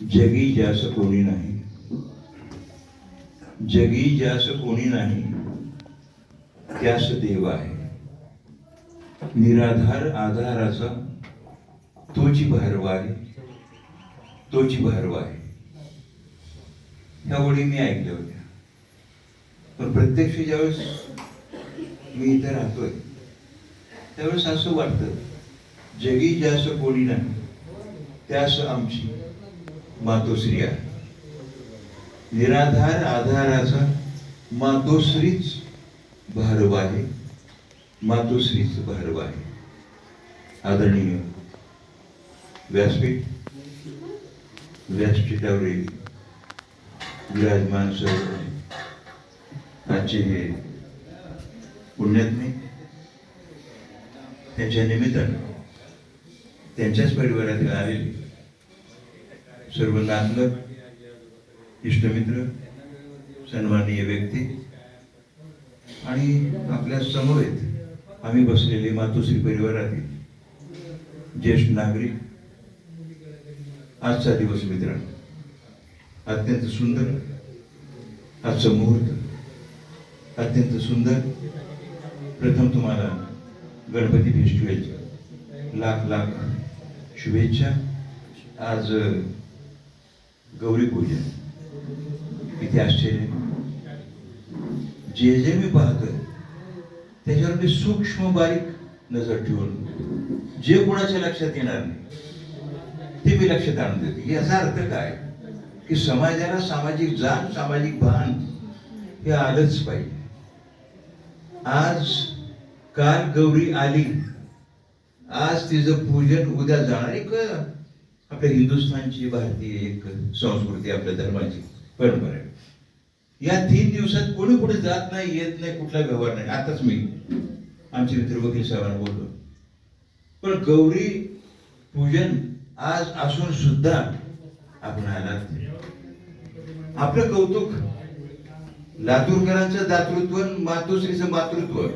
जगी जास कोणी नाही. जगी ज्यास कोणी नाही त्यास देव आहे. निराधार आधाराचा तोची भारवारी तोची भारवारी. ह्या ओळी मी ऐकल्या होत्या. पण प्रत्यक्ष ज्यावेळेस मी इथे राहतोय त्यावेळेस असं वाटतं जगी ज्यास कोणी नाही त्यास आमची मातोश्री आहे. निराधार आधाराचा मातोश्रीच भारव आहे. मातोश्रीच भारव आहे. आदरणीय व्यासपीठ व्यासपीठावरील विराजमान सर्व आजचे हे पुण्यात्मे त्यांच्या निमित्तानं त्यांच्याच परिवारातील आलेले सर्व नातलग इष्टमित्र सन्माननीय व्यक्ती. आणि आपल्या समवेत आम्ही बसलेले मातोश्री परिवारातील ज्येष्ठ नागरिक. आजचा दिवस मित्रांनो अत्यंत सुंदर आजचं मुहूर्त. अत्यंत सुंदर. प्रथम तुम्हाला गणपती फेस्टिवलच्या लाख लाख शुभेच्छा. आज गौरी पूजन किती आश्चर्य. जे जे मी पाहतोय त्याच्यावर मी सूक्ष्म बारीक नजर ठेवून जे कोणाच्या लक्षात येणार नाही ते मी लक्षात आणून देते. याचा अर्थ काय? की समाजाला सामाजिक जाण सामाजिक भान हे आलंच पाहिजे. आज काल गौरी आली. आज तिचं पूजन उद्या जाणार. एक आपल्या हिंदुस्थानची भारतीय एक संस्कृती आपल्या धर्माची परंपरा. आहे या तीन दिवसात कोणी कुठे जात नाही येत नाही कुठला व्यवहार नाही. आताच मी आमचे मित्र वकील साहेबांना बोललो. पण गौरी पूजन आज असून सुद्धा आपण आलात आपलं कौतुक लातूरकरांचं दातृत्व मातोश्रीचं मातृत्व.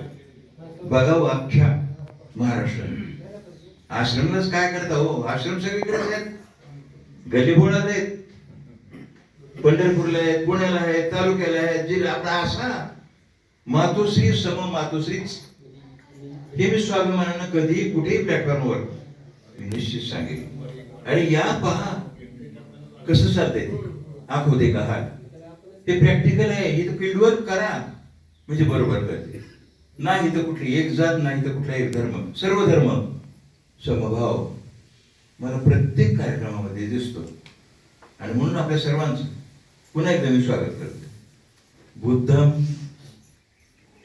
बघावं अख्ख्या महाराष्ट्र आश्रमच काय करता हो? आश्रम सगळीकडे आहेत. गलीबोळात आहेत. पंढरपूरला आहेत पुण्याला आहेत तालुक्याला आहेत जिल्हा आपला असा मातोश्री सम मातोश्रीच हे मी स्वाभिमानानं कधीही कुठेही प्लॅटफॉर्मवर निश्चित सांगेल आणि या पहा कसं चालतंय आख होते दे का हात? ते प्रॅक्टिकल आहे. हे फील्डवर्क करा. म्हणजे बरोबर करते. नाही तर कुठली एक जात नाही तर कुठला एक धर्म. सर्व धर्म. समभाव मला प्रत्येक कार्यक्रमामध्ये दिसतो. आणि म्हणून आपल्या सर्वांचं पुन्हा एकदा मी स्वागत करतो. बुद्धम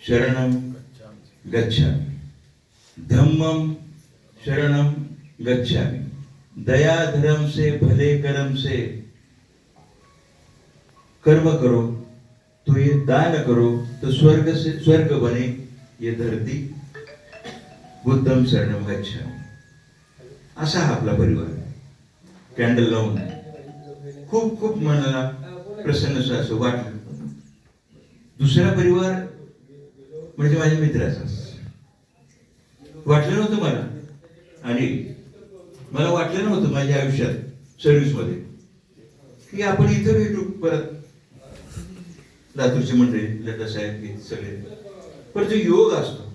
शरणम गच्छामि. धम्मम शरणम गच्छामि. दया धर्म से भले कर्म से. कर्म करो तो ये दान करो तो स्वर्ग से स्वर्ग बने ये धरती. बुद्धम शरणम गच्छामि. असा हा आपला परिवार कॅन्डल लावून खूप खूप मनाला प्रसन्न असं वाटलं. दुसरा परिवार म्हणजे माझ्या मित्राचा वाटलं नव्हतं मला. आणि मला वाटलं नव्हतं माझ्या आयुष्यात सर्व्हिसमध्ये की आपण इथं भेटू परत. लातूरची मंडळी लता साहेब हे सगळे. पण जो योग असतो.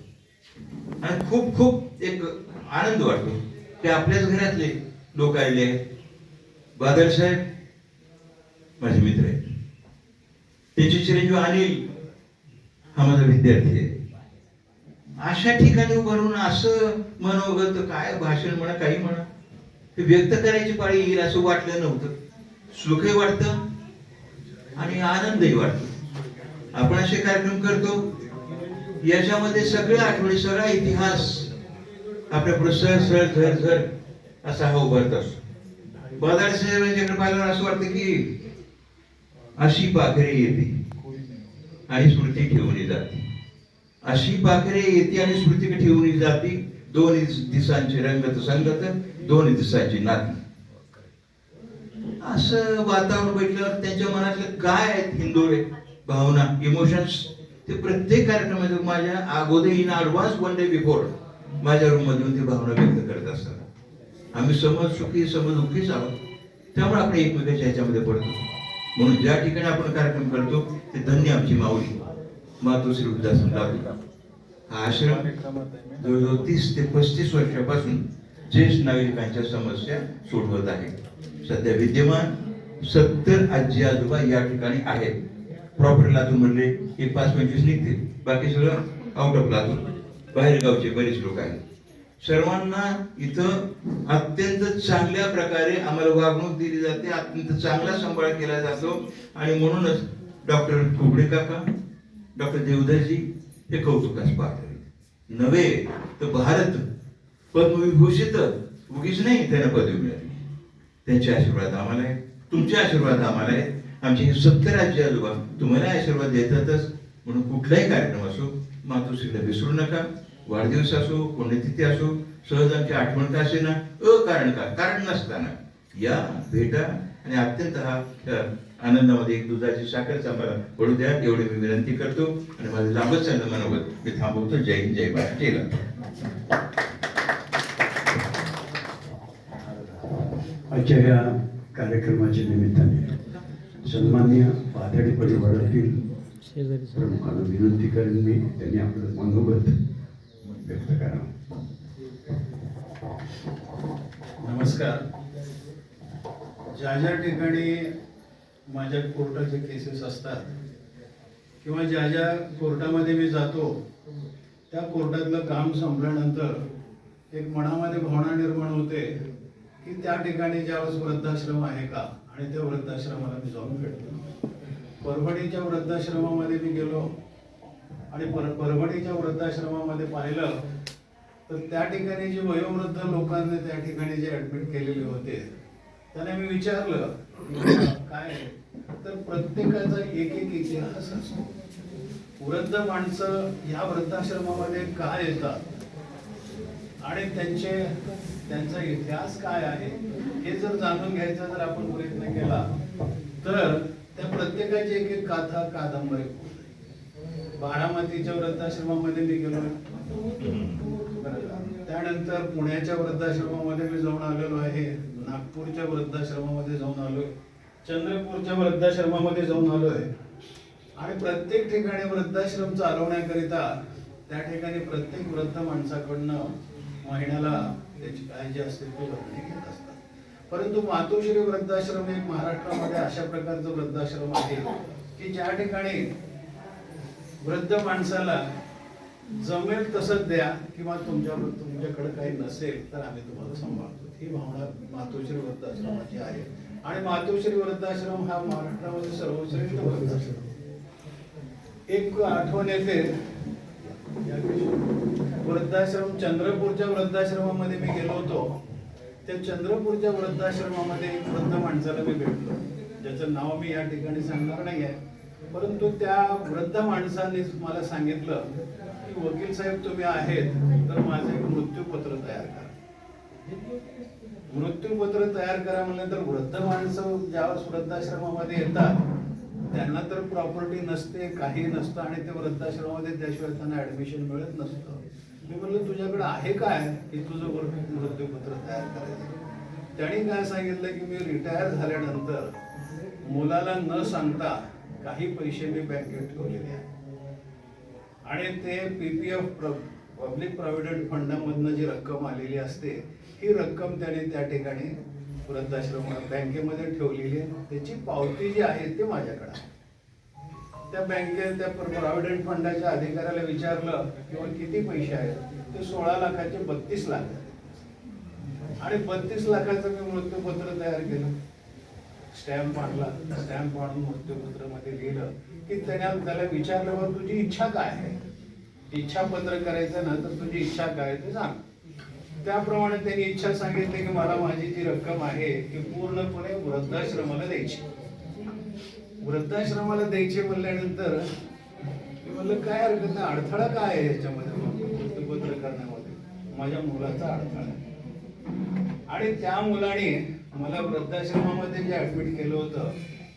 आणि खूप खूप एक आनंद वाटतो. ते आपल्याच घरातले लोक आलेले आहेत. बादल साहेब माझे मित्र आहेत. त्याचे चिरंजीव अनिल हा माझा विद्यार्थी आहे. अशा ठिकाणी उभं राहून असं मनोगत काय भाषण म्हणा काही म्हणा हे व्यक्त करायची पाळी येईल असं वाटलं नव्हतं. सुखही वाटतं आणि आनंदही वाटतो. आपण असे कार्यक्रम करतो याच्यामध्ये सगळ्या आठवणी सगळा इतिहास आपल्या पुढे सर सर झर झर असा हा उभारत असतो बदाड साहेबांच्याकडे पाहिल्यावर असं वाटतं की अशी पाखरे येते. आणि स्मृती ठेवली जाते. अशी पाखरे येते आणि स्मृती ठेवली जाते. दोन दिवसांची रंगत संगत दोन दिवसांची नाती. असं वातावरण बैठल्यावर त्यांच्या मनातलं काय आहेत हिंदोळे भावना इमोशन्स ते प्रत्येक कार्यक्रमात माझ्या अगोदर in advance one day before माझ्या रूम ती भावना व्यक्त करत असतात. आम्ही समज सुखी समज दुःखीच आहोत. त्यामुळे आपण एकमेकाच्या ह्याच्यामध्ये पडतो. म्हणून ज्या ठिकाणी आपण कार्यक्रम करतो ते धन्य आमची माऊली. मातोश्री वृद्धाश्रम लातूर हा आश्रम जवळजवळ तीस ते पस्तीस वर्षापासून ज्येष्ठ नागरिकांच्या समस्या सोडवत आहे. सध्या विद्यमान सत्तर आजी आजोबा या ठिकाणी आहेत. प्रॉपर लातूर म्हणले एक पाच पंचवीस निघतील. बाकी सगळं आउट ऑफ लातूर. बाहेरगावचे बरेच लोक आहेत. सर्वांना इथं अत्यंत चांगल्या प्रकारे आम्हाला वागणूक दिली जाते अत्यंत चांगला सांभाळ केला जातो. आणि म्हणूनच डॉक्टर कुबडे काका डॉक्टर देवधरजी हे कौतुकास पात्र नव्हे तर भारत पद्मविभूषित उगीच नाही त्यांना पदवी मिळाली. त्यांचे आशीर्वाद आम्हाला आहेत तुमचे आशीर्वाद आम्हाला आहेत. आमचे हे सत्तर राज्य आजोबा तुम्हाला आशीर्वाद देतातच. म्हणून कुठलाही कार्यक्रम असो मातोश्रीला विसरू नका. वाढदिवस असो पुण्यतिथी असो सहजांची आठवण का असे ना अकारण का कारण नसताना. या भेटा आणि अत्यंत हा आनंदामध्ये एक दुधाची साखर आम्हाला पडू द्या एवढी मी विनंती करतो. आणि माझं लांबच चाललं मनोगत मी थांबवतो. जय हिंद जय महाराष्ट्र आजच्या या कार्यक्रमाच्या निमित्ताने सन्मान्य पाथर्डी परिवारातील प्रमुखांना विनंती करेन मी. त्यांनी आपलं मनोगत व्यक्त करा नमस्कार. ज्या ज्या ठिकाणी माझ्या कोर्टाचे केसेस असतात किंवा ज्या ज्या कोर्टामध्ये मी जातो त्या कोर्टातलं काम संपल्यानंतर एक मनामध्ये भावना निर्माण होते की त्या ठिकाणी ज्यावेळेस वृद्धाश्रम आहे का? आणि त्या वृद्धाश्रमाला मी जाऊन भेटतो. परभणीच्या वृद्धाश्रमामध्ये मी गेलो. आणि पर परभणीच्या वृद्धाश्रमामध्ये पाहिलं तर त्या ठिकाणी जे वयोवृद्ध लोकांनी त्या ठिकाणी जे ऍडमिट केलेले होते त्यांना मी विचारलं काय तर प्रत्येकाचा एक एक इतिहास असतो. वृद्ध माणसं या वृद्धाश्रमामध्ये का येतात? आणि त्यांचे त्यांचा इतिहास काय आहे? हे जर जाणून घ्यायचा जर आपण प्रयत्न केला तर त्या प्रत्येकाची एक एक काथा कादंबरी. बारामतीच्या वृद्धाश्रमामध्ये मी गेलो. त्यानंतर पुण्याच्या वृद्धाश्रमामध्ये मी जाऊन आलेलो आहे. नागपूरच्या वृद्धाश्रमामध्ये जाऊन आलोय. चंद्रपूरच्या वृद्धाश्रमामध्ये जाऊन आलोय. आणि प्रत्येक ठिकाणी वृद्धाश्रम चालवण्याकरिता त्या ठिकाणी प्रत्येक वृद्ध माणसाकडनं महिन्याला त्याची काळजी असते ती वर्गणी घेत असतात. परंतु मातोश्री वृद्धाश्रम एक महाराष्ट्रामध्ये अशा प्रकारचं वृद्धाश्रम आहे की ज्या ठिकाणी वृद्ध माणसाला जमेल तसंच द्या किंवा तुमच्या तुमच्याकडे काही नसेल तर आम्ही तुम्हाला सांभाळतो. ही भावना मातोश्री वृद्धाश्रमाची आहे. आणि मातोश्री वृद्धाश्रम हा महाराष्ट्रामध्ये सर्वश्रेष्ठ वृद्धाश्रम एक आठवण येते. वृद्धाश्रम चंद्रपूरच्या वृद्धाश्रमामध्ये मी गेलो होतो. त्या चंद्रपूरच्या वृद्धाश्रमामध्ये एक वृद्ध माणसाला मी भेटलो. ज्याचं नाव मी या ठिकाणी सांगणार नाही आहे परंतु त्या वृद्ध माणसाने मला सांगितलं की वकील साहेब तुम्ही आहेत तर माझं एक मृत्यूपत्र तयार करा. मृत्यूपत्र तयार करा म्हणल्यानंतर वृद्ध माणसं ज्यावेळेस वृद्धाश्रमामध्ये येतात त्यांना तर प्रॉपर्टी नसते काही नसतं आणि ते वृद्धाश्रमामध्ये त्याशिवाय त्यांना ऍडमिशन मिळत नसतं. मी म्हणलं तुझ्याकडे आहे काय की तुझं मृत्यूपत्र तयार करायचं? त्यांनी काय सांगितलं की मी रिटायर झाल्यानंतर मुलाला न सांगता काही पैसे मी बँकेत ठेवलेले आहेत. आणि ते पीपीएफ पब्लिक प्रॉव्हिडंट फंडामधनं जी रक्कम आलेली असते ही रक्कम त्याने त्या ठिकाणी वृद्धाश्रम बँकेमध्ये ठेवलेली आहे. त्याची पावती जी आहे ती माझ्याकडे आहे. त्या बँकेत त्या प्रॉव्हिडंट फंडाच्या अधिकाऱ्याला विचारलं किंवा किती पैसे आहेत? ते सोळा लाखाचे बत्तीस लाख आहेत. आणि बत्तीस लाखाचं मी मृत्यूपत्र तयार केलं. स्टॅम्प आणला स्टॅम्प आणून मृत्यूपत्रमध्ये लिहिलं की त्याने त्याला विचारल्यावर तुझी इच्छा काय आहे? इच्छा पत्र करायचं ना तर तुझी इच्छा काय ते सांग. त्याप्रमाणे त्यांनी इच्छा सांगितली की मला माझी जी रक्कम आहे ती पूर्णपणे वृद्धाश्रमाला द्यायची. वृद्धाश्रमाला द्यायची म्हणल्यानंतर मी म्हणलं काय हरकत नाही अडथळा काय आहे याच्यामध्ये? मृत्यूपत्र करण्यामध्ये. माझ्या मुलाचा अडथळा आहे. आणि त्या मुलाने मला वृद्धाश्रमामध्ये जे ऍडमिट केलं होतं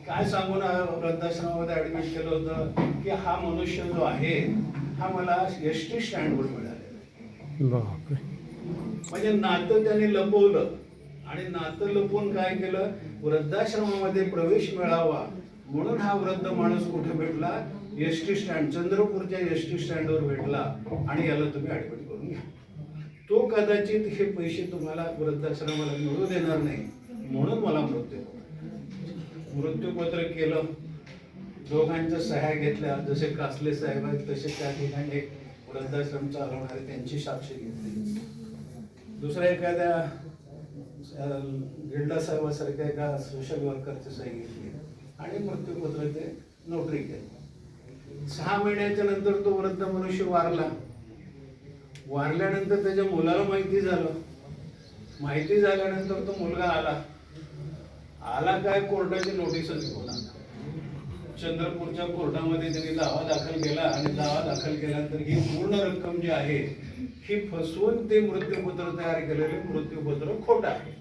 काय सांगून वृद्धाश्रमामध्ये ऍडमिट केलं होतं की हा मनुष्य जो आहे हा मला एस टी स्टँडवर मिळालेला. म्हणजे नातं त्याने लपवलं. आणि नातं लपवून काय केलं? वृद्धाश्रमामध्ये प्रवेश मिळावा म्हणून हा वृद्ध माणूस कुठे भेटला? एस टी स्टँड चंद्रपूरच्या एस टी स्टँडवर भेटला आणि याला तुम्ही ऍडमिट करून घ्या. तो कदाचित हे पैसे तुम्हाला वृद्धाश्रमाला मिळू देणार नाही. म्हणून मला मृत्यू. मृत्यूपत्र केलं. दोघांच्या सह्या घेतल्या. जसे कासले साहेब आहेत तसे त्या ठिकाणी एक वृद्धाश्रम चालवणारे त्यांची साक्ष घेतली. दुसऱ्या एखाद्या अं, गिल्डा साहेबासारख्या एका सोशल वर्करची सही घेतली. आणि मृत्यूपत्र ते नोटरी केली. सहा महिन्याच्या नंतर तो वृद्ध मनुष्य वारला. वारल्यानंतर त्याच्या मुलाला माहिती झालं. माहिती झाल्यानंतर तो मुलगा आला. आला काय कोर्टाची नोटीसच घेऊन चंद्रपूरच्या कोर्टामध्ये त्यांनी दावा दाखल केला आणि दावा दाखल केल्यानंतर ही पूर्ण रक्कम जी आहे ही फसवून ते मृत्यूपत्र तयार केलेले मृत्यूपत्र खोट आहे.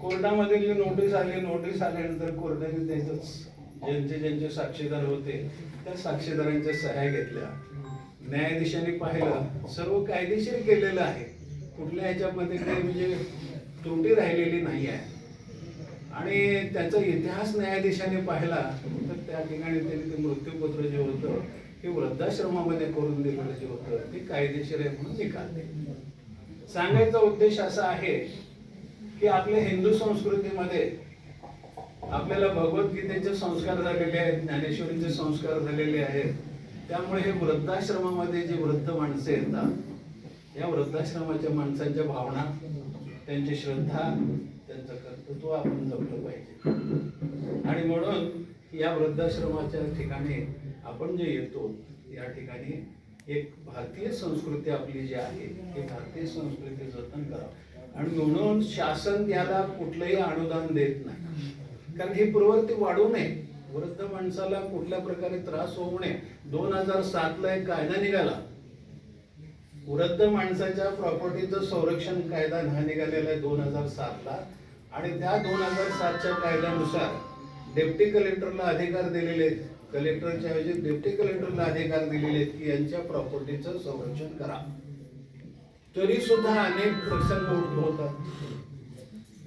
कोर्टामध्ये जी नोटीस आली नोटीस आल्यानंतर कोर्टाने त्याच ज्यांचे ज्यांचे साक्षीदार होते त्या साक्षीदारांच्या सह्या घेतल्या. न्यायाधीशांनी पाहिलं सर्व कायदेशीर केलेलं आहे. कुठल्या ह्याच्यामध्ये काही म्हणजे तोटी राहिलेली नाही आहे. आणि त्याचा इतिहास न्यायाधीशाने पाहिला तर त्या ठिकाणी त्यांनी ते मृत्यूपत्र जे होतं हे वृद्धाश्रमामध्ये करून दिलेलं जे होतं ते कायदेशीर आहे म्हणून निकालले सांगायचा उद्देश असा आहे की आपल्या हिंदू संस्कृतीमध्ये आपल्याला भगवद्गीतेचे संस्कार झालेले आहेत ज्ञानेश्वरीचे संस्कार झालेले आहेत. त्यामुळे हे वृद्धाश्रमामध्ये जे वृद्ध माणसे येतात या वृद्धाश्रमाच्या माणसांच्या भावना त्यांची श्रद्धा त्यांचं कर्तृत्व आपण जपलं पाहिजे. आणि म्हणून या वृद्धाश्रमाच्या ठिकाणी आपण जे येतो या ठिकाणी एक भारतीय संस्कृती आपली जी आहे ती भारतीय संस्कृती जतन करा. आणि म्हणून शासन याला कुठलंही अनुदान देत नाही. कारण ही प्रवृत्ती वाढू नये. वृद्ध माणसाला कुठल्या प्रकारे त्रास होऊ नये. दोन हजार सातला एक कायदा निघाला. वृद्ध माणसाच्या प्रॉपर्टीचं संरक्षण कायदा हा निघालेला आहे दोन हजार सातला. आणि त्या दोन हजार सातच्या कायद्यानुसार डेप्टी कलेक्टरला अधिकार दिलेले आहेत. कलेक्टरच्या ऐवजी डेप्टी कलेक्टरला अधिकार दिलेले आहेत की यांच्या प्रॉपर्टीचं संरक्षण करा. तरी सुद्धा अनेक प्रसंग उद्भवतात.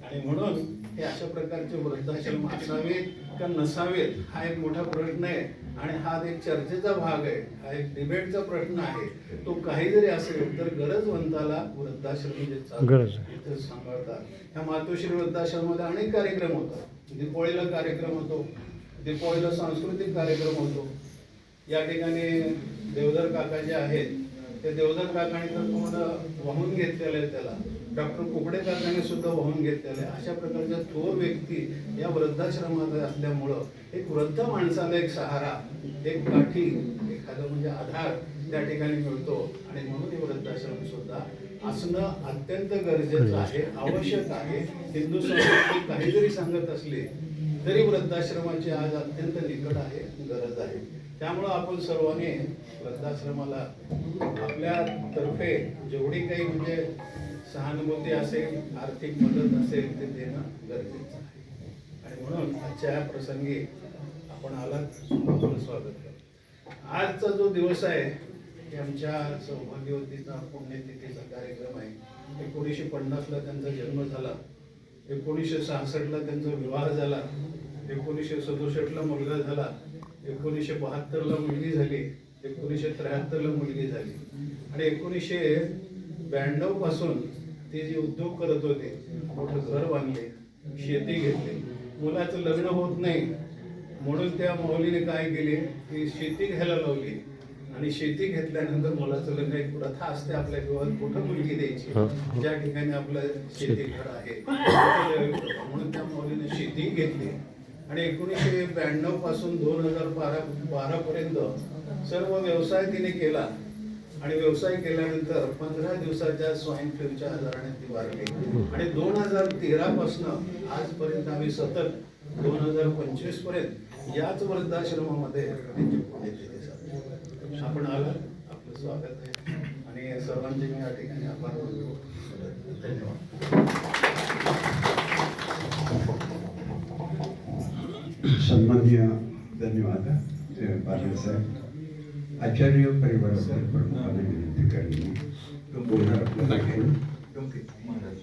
आणि म्हणून हे अशा प्रकारचे वृद्धाश्रम असावेत. का नसावेत हा एक मोठा प्रश्न आहे. आणि हा एक चर्चेचा भाग आहे हा एक डिबेटचा प्रश्न आहे तो काही जरी असेल तर गरजवंताला वृद्धाश्रम जे सांभाळतात. ह्या मातोश्री वृद्धाश्रमामध्ये अनेक कार्यक्रम होतात. दीपावळीला कार्यक्रम होतो दीपावळीला सांस्कृतिक कार्यक्रम होतो. या ठिकाणी देवधर काका जे आहेत ते देवधर काकाने तर पूर्ण वाहून घेतलेलं आहे त्याला. डॉक्टर कुकडे काकाने सुद्धा वाहून घेतलेलं आहे. अशा प्रकारच्या थोर व्यक्ती या वृद्धाश्रमात असल्यामुळं एक वृद्ध माणसाला एक सहारा एक काठी एखादं म्हणजे आधार त्या ठिकाणी मिळतो. आणि म्हणून हे वृद्धाश्रम सुद्धा असणं अत्यंत गरजेचं आहे. आवश्यक आहे. हिंदू संस्कृती काही जरी सांगत असली तरी वृद्धाश्रमाची आज अत्यंत निकट आहे गरज आहे. त्यामुळं आपण सर्वांनी वृद्धाश्रमाला आपल्या तर्फे जेवढी काही म्हणजे सहानुभूती असेल आर्थिक मदत असेल ते देणं गरजेचं आहे. आणि म्हणून आजच्या प्रसंगी आपण आलात. आपलं स्वागत करतो. आजचा जो दिवस आहे की आमच्या सौभाग्यवतीचा पुण्यतिथीचा कार्यक्रम आहे. एकोणीसशे पन्नासला त्यांचा जन्म झाला. एकोणीसशे सहासष्टला त्यांचा विवाह झाला. एकोणीसशे सदुसष्टला मुलगा झाला. एकोणीसशे बहात्तरला मुलगी झाली. एकोणीसशे त्र्याहत्तरला मुलगी झाली. आणि एकोणीसशे ब्याण्णवपासून ते जे उद्योग करत होते मोठं घर बांधले शेती घेतली. मुलाचं लग्न होत नाही. म्हणून त्या माऊलीने काय केले? की शेती घ्यायला लावली. आणि शेती घेतल्यानंतर मुलाचं लग्न एक प्रथा असते आपल्या गावात कुठं मुलगी द्यायची. ज्या ठिकाणी आपलं शेती घर आहे. म्हणून त्या माऊलीने शेती घेतली. आणि एकोणीसशे ब्याण्णवपासून दोन हजार बारा बारा पर्यंत सर्व व्यवसाय तिने केला. आणि व्यवसाय केल्यानंतर पंधरा दिवसाच्या स्वाईन फ्लूच्या आजाराने ती वारली आणि दोन हजार तेरा पासून आजपर्यंत आम्ही सतत दोन हजार पंचवीसपर्यंत याच वृद्धाश्रमामध्ये त्यांची पुण्यतिथी साजरी आपण आला आपलं स्वागत आहे. आणि सर्वांचे मी या ठिकाणी आभार मानतो. धन्यवाद. सन्माननीय धन्यवाद पाटील साहेब. आचार्य परिवारातील प्रमुखाने विनंती करणे बोलणार आपल्याला घेऊन महाराज.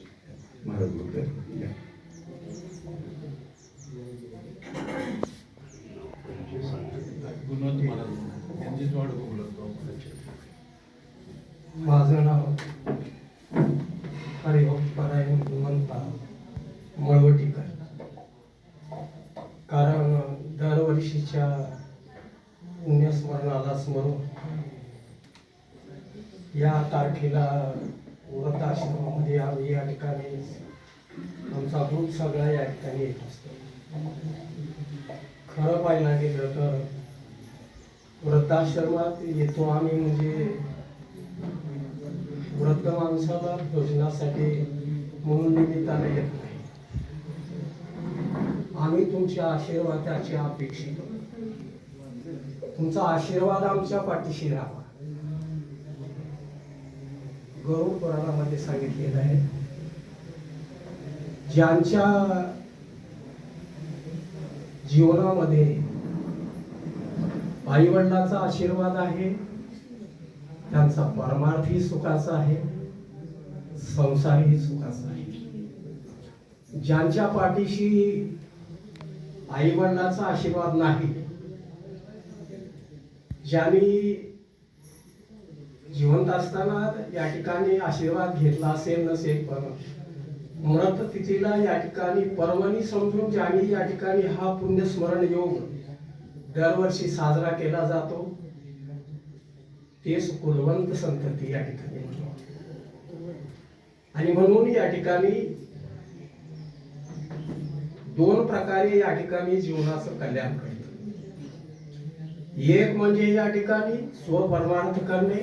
बोलतात. गुणवंत महाराज यांचीच माझं नाव हरिभाऊ परायण गुणवंता मळवटीकर. कारण दरवर्षीच्या पुण्यस्मरणाला स्मरून या तारखेला वृद्धाश्रमामध्ये आम्ही या ठिकाणी आमचा ग्रुप सगळा या ठिकाणी येत असतो. खरं पाहायला गेलं तर वृद्धाश्रमात येतो आम्ही म्हणजे वृद्ध माणसाला भोजनासाठी म्हणून निमित्ताने येत नाही. आम्ही तुमच्या आशीर्वादाची अपेक्षित करतो. तुमचा आशीर्वाद आमच्या पाठीशी राहा. गरुड पुराणामध्ये सांगितलेलं आहे. ज्यांच्या जीवनामध्ये आईवडिलांचा आशीर्वाद आहे त्यांचा परमार्थही सुखाचा आहे संसारही सुखाचा आहे. ज्यांच्या पाठीशी आईवडिलांचा आशीर्वाद नाही ज्यांनी जिवंत असताना या ठिकाणी आशीर्वाद घेतला असेल नसेल पण मृत तिथीला या ठिकाणी पर्वणी समजून ज्यांनी या ठिकाणी हा पुण्यस्मरण योग दरवर्षी साजरा केला जातो तेच कुलवंत संतती या ठिकाणी आणि म्हणून या ठिकाणी दोन प्रकारे या ठिकाणी जीवनाचं कल्याण करतो एक म्हणजे या ठिकाणी स्वपरमार्थ करणे